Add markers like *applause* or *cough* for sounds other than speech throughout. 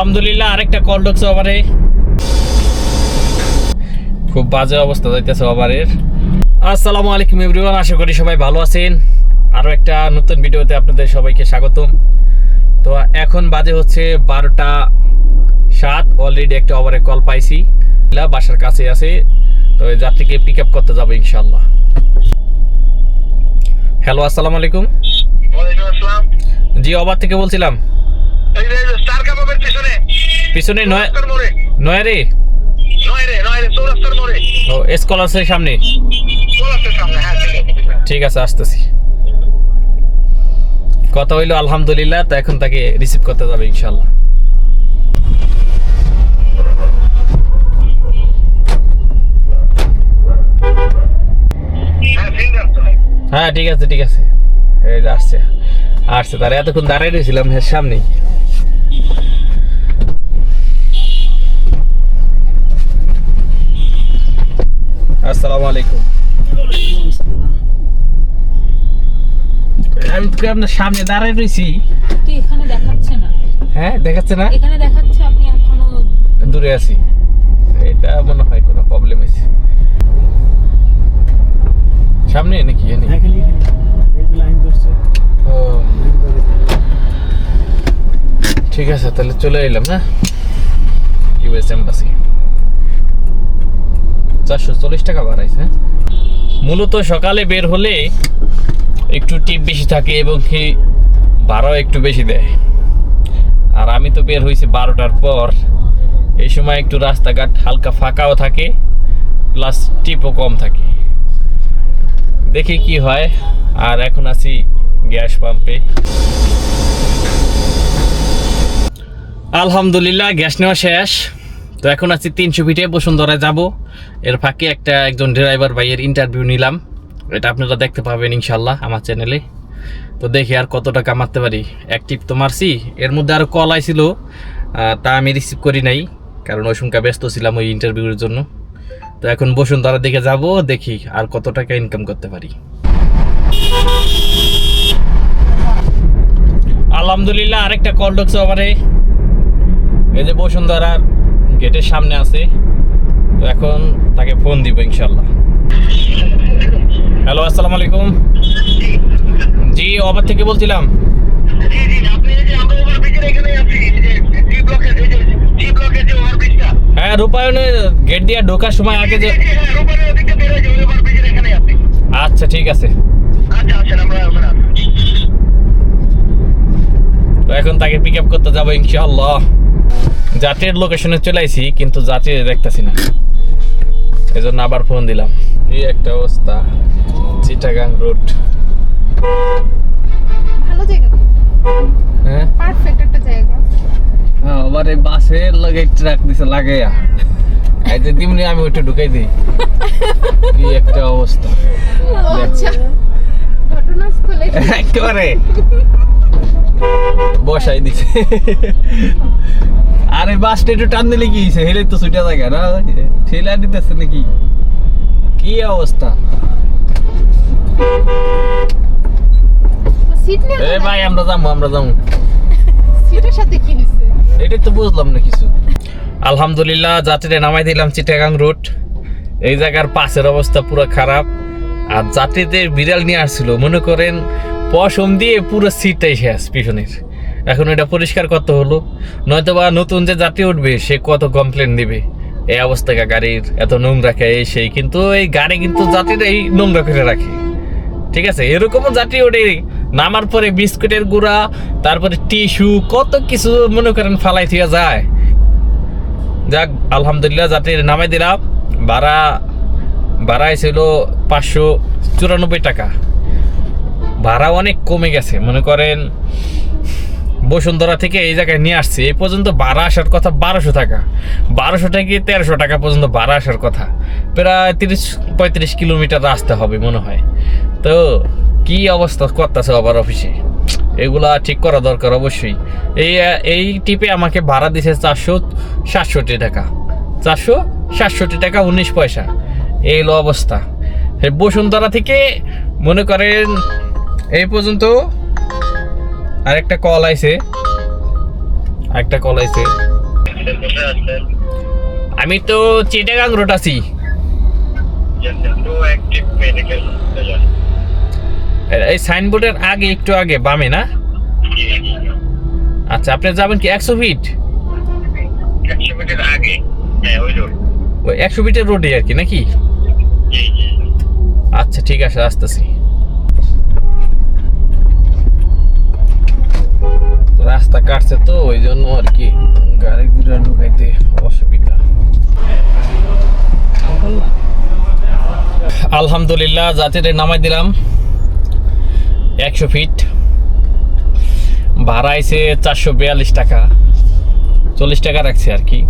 আলহামদুলিল্লাহ আরেকটা কল ঢুকছে ওভারে খুব বাজে অবস্থা যাইতেছে ওভারের আসসালামু আলাইকুম এভরিওয়ান আশা করি সবাই ভালো আছেন। আরও একটা নতুন ভিডিওতে আপনাদের সবাইকে স্বাগতম। তো এখন বাজে হচ্ছে বারোটা সাত অলরেডি একটা ওভারে কল পাইছি। বাসার কাছে আছে। তো যাত্রীকে পিক আপ করতে যাব ইনশাল্লাহ হ্যালো আসসালামু আলাইকুম। জি ওভার থেকে বলছিলাম। এই যে স্টার কাবাবের পিছনে। পিছনে নয় নয়ারে নয় রে। নয় রে চৌরাস্তার মোড়ে। ও স্কলার্সের সামনে। হ্যাঁ ঠিক আছে আসতেছি। কথা হইল আলহামদুলিল্লাহ তো এখন তাকে রিসিভ করতে যাবে ইনশাল্লাহ হ্যাঁ হ্যাঁ ঠিক আছে ঠিক আছে। এই আসছে। আসছে তার এতক্ষণ দাঁড়াই রয়েছিলাম সামনেই আসসালামু আলাইকুম। আমি তো আপনার সামনে দাঁড়াই রয়েছি এখানে দেখাচ্ছে না। হ্যাঁ দেখাচ্ছে না? এখানে দেখাচ্ছে আপনি এখনও দূরে আছি। এটা মনে হয় কোনো প্রবলেম হয়েছে। সামনে নাকি? এনে ঠিক আছে, তাহলে চলে এলাম না ইউএস এম্বাসি চারশো চল্লিশ টাকা বাড়াইছে হ্যাঁ? মূলত সকালে বের হলে একটু টিপ বেশি থাকে এবং কি ভাড়াও একটু বেশি দেয়। আর আমি তো বের হয়েছি বারোটার পর। এই সময় একটু রাস্তাঘাট হালকা ফাঁকাও থাকে, প্লাস টিপও কম থাকে। দেখি কি হয়, আর এখন আছি গ্যাস পাম্পে। আলহামদুলিল্লাহ, গ্যাস নেওয়া শেষ। তো এখন আছি তিনশো ফিটে, বসুন্ধরায় যাব। এর ফাঁকে একটা একজন ড্রাইভার ভাইয়ের ইন্টারভিউ নিলাম। এটা আপনারা দেখতে পাবেন ইনশাল্লাহ আমার চ্যানেলে তো দেখি আর কত টাকা মারতে পারি। অ্যাক্টিভ তো মারছি। এর মধ্যে আরও কল আইছিল তা আমি রিসিভ করি নাই, কারণ ওই সংখ্যা ব্যস্ত ছিলাম ওই ইন্টারভিউর জন্য। তো এখন বসুন্ধরার দিকে যাব, দেখি আর কত টাকা ইনকাম করতে পারি। আলহামদুলিল্লাহ আরেকটা কল ঢুকছে ওভারে এই যে বসুন্ধরার গেটের সামনে আছে। তো এখন তাকে ফোন দিব ইনশাল্লাহ হ্যালো আসসালামু আলাইকুম। জি ওভার থেকে বলছিলাম। আমরা হ্যাঁ রূপায়ণের গেট দিয়ে ঢোকার সময় আগে যে হ্যাঁ আচ্ছা ঠিক আছে। আচ্ছা আচ্ছা আমরা ওখানে আছি তো এখন তাকে পিক আপ করতে যাব ইনশাআল্লাহ। যাত্রীর লোকেশনে চলে আইছি কিন্তু যাত্রী দেখতেছি না। এই জন্য আবার ফোন দিলাম। এই একটা অবস্থা চিটাগাং রুট ভালো জায়গা হ্যাঁ? পারফেক্ট একটা জায়গা। হ্যাঁ আবার এই বাসের লগে ট্রাক দিছে লাগাইয়া। এই যে দিমনি আমি ওইটা ঢুকাই দিই। কি একটা অবস্থা। ঘটনাস্থলে একেবারে। বসাই দিছে। আরে বাসটা একটু টান দিলে কি হয়েছে হেলে তো ছুটে থাকে না? ঠেলা দিতেছে নাকি? কি অবস্থা? এ ভাই আমরা যাব আমরা যাব সিটের সাথে কি নিছে এটাই তো বুঝলাম না কিছু। আলহামদুলিল্লাহ যাত্রীরা নামাই দিলাম চিটাগাং রুট। এই জায়গার পাশের অবস্থা পুরো খারাপ। আর যাত্রীদের বিড়াল নিয়ে আসছিল মনে করেন পশম দিয়ে পুরো সিটটাই শেষ পিছনের। এখন এটা পরিষ্কার করতে হলো। নয়তো বা নতুন যে যাত্রী উঠবে, সে কত কমপ্লেন দিবে? এই অবস্থা গাড়ির এত নোংরা খায় সেই, কিন্তু এই গাড়ি কিন্তু যাত্রীরা এই নোংরা করে রাখে। ঠিক আছে? এরকমও যাত্রী ওঠে, নামার পরে বিস্কুটের গুঁড়া, তারপরে টিস্যু, কত কিছু মনে করেন ফালাই থিয়া যায়। যাক, আলহামদুলিল্লাহ যাত্রী নামাই দিলাম। ভাড়া ভাড়া ছিল পাঁচশো চুরানব্বই টাকা। ভাড়া অনেক কমে গেছে। মনে করেন, বসুন্ধরা থেকে এই জায়গায় নিয়ে আসছি, এই পর্যন্ত ভাড়া আসার কথা বারোশো টাকা। বারোশো থেকে তেরোশো টাকা পর্যন্ত ভাড়া আসার কথা। প্রায় তিরিশ, পঁয়ত্রিশ কিলোমিটার রাস্তা হবে মনে হয়। তো, কি অবস্থা করতেছে আবার অফিসে? এগুলা ঠিক করা দরকার অবশ্যই। এই এই টিপে আমাকে ভাড়া দিছে চারশো সাতষট্টি টাকা। চারশো সাতষট্টি টাকা উনিশ পয়সা। এই হলো অবস্থা। বসুন্ধরা থেকে মনে করেন এই পর্যন্ত আরেকটা কল আইছে। একটা কল আইছে। আমি তো চিটাগাং রোড আছি। এই সাইনবোর্ডের আগে একটু আগে বামে না? আচ্ছা আপনি যাবেন কি একশো ফিট একশো ফিটের রোডে আর কি নাকি? আচ্ছা ঠিক আছে আসতেছি রাস্তা কাটছে তো ওই জন্য আর কি গাড়ি ঘুরে ঢুকাইতে অসুবিধা। আলহামদুলিল্লাহ যাত্রীদের নামাই দিলাম। একশো ফিট। ভাড়া আইছে চারশো বিয়াল্লিশ টাকা। চল্লিশ টাকা রাখছে আর কি।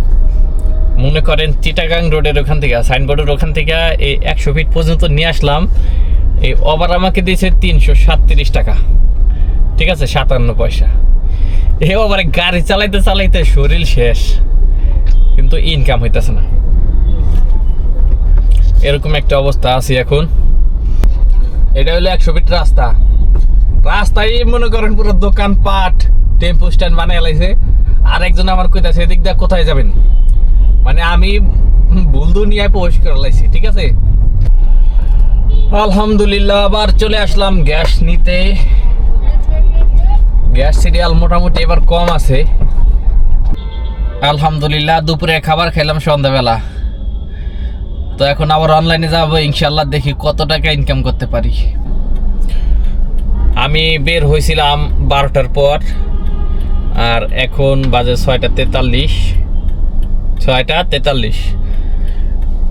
মনে করেন চিটাগাং রোডের ওখান থেকে, সাইনবোর্ডের ওখান থেকে এই একশো ফিট পর্যন্ত নিয়ে আসলাম। এই ওভার আমাকে দিয়েছে তিনশো সাতত্রিশ টাকা। ঠিক আছে, সাতান্ন পয়সা। এ আবার গাড়ি চালাইতে চালাইতে শরীর শেষ, কিন্তু ইনকাম হইতেছে না। এরকম একটা অবস্থা আছে এখন। এটা হলো একশো ফিট রাস্তা। রাস্তায় মনে করেন পুরো স্ট্যান্ড বানিয়ে লাইছে। আর একজন আমার কইতাছে, এদিক দিয়ে কোথায় যাবেন? মানে আমি ভুল দুনিয়ায় প্রবেশ করে লাইছি, ঠিক আছে? আলহামদুলিল্লাহ, আবার চলে আসলাম গ্যাস নিতে। গ্যাস সিরিয়াল মোটামুটি এবার কম আছে। আলহামদুলিল্লাহ, দুপুরে খাবার খেলাম সন্ধ্যাবেলা। তো এখন আবার অনলাইনে যাব ইনশাল্লাহ দেখি কত টাকা ইনকাম করতে পারি। আমি বের হয়েছিলাম বারোটার পর, আর এখন বাজে ছয়টা তেতাল্লিশ। ছয়টা তেতাল্লিশ।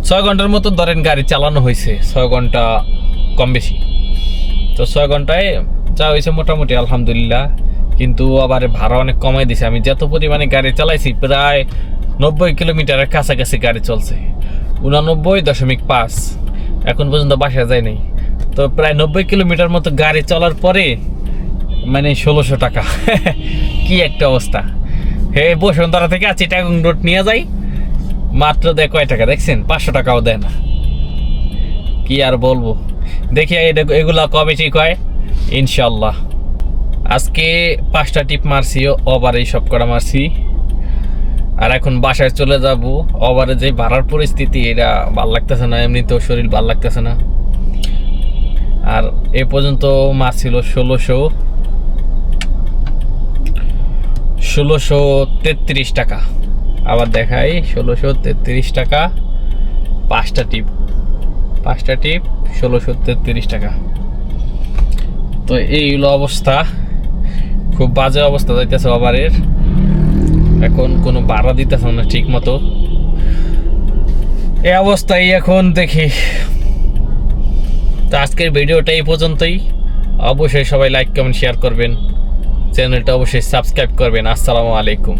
ছয় ঘণ্টার মতো ধরেন গাড়ি চালানো হয়েছে, ছয় ঘণ্টা কম বেশি। তো ছয় ঘন্টায় যা হয়েছে মোটামুটি, আলহামদুলিল্লাহ। কিন্তু আবার ভাড়া অনেক কমাই দিছে। আমি যত পরিমাণে গাড়ি চালাইছি, প্রায় নব্বই কিলোমিটারের কাছাকাছি গাড়ি চলছে। উনানব্বই দশমিক পাঁচ। এখন পর্যন্ত বাসা যায় নাই। তো প্রায় নব্বই কিলোমিটার মতো গাড়ি চলার পরে মানে ষোলোশো টাকা। *laughs* কি একটা অবস্থা। হে, বসুন্ধরা থেকে আছি চিটাগং রোড নিয়ে যাই। মাত্র দেয় কয় টাকা, দেখছেন? পাঁচশো টাকাও দেয় না। কি আর বলব? দেখি এগুলা কবে ঠিক হয়? ইনশাল্লাহ আজকে পাঁচটা টিপ মারছি ওভারে সব করা মারছি। আর এখন বাসায় চলে যাব। ওভারে যে ভাড়ার পরিস্থিতি, এটা ভালো লাগতেছে না, এমনিতেও শরীর ভালো লাগতেছে না। আর এ পর্যন্ত মারছিল ষোলোশো। ষোলোশো তেত্রিশ টাকা। আবার দেখাই, ষোলোশো তেত্রিশ টাকা, পাঁচটা টিপ। পাঁচটা টিপ, ষোলোশো তেত্রিশ টাকা। তো এই হলো অবস্থা। খুব বাজে অবস্থা যাইতেছে বাবারের। এখন কোনো ভাড়া দিতেছে না ঠিক মতো এই অবস্থায় এখন দেখি। তো আজকের ভিডিওটা এই পর্যন্তই। অবশ্যই সবাই লাইক কমেন্ট শেয়ার করবেন। চ্যানেলটা অবশ্যই সাবস্ক্রাইব করবেন। আসসালামু আলাইকুম।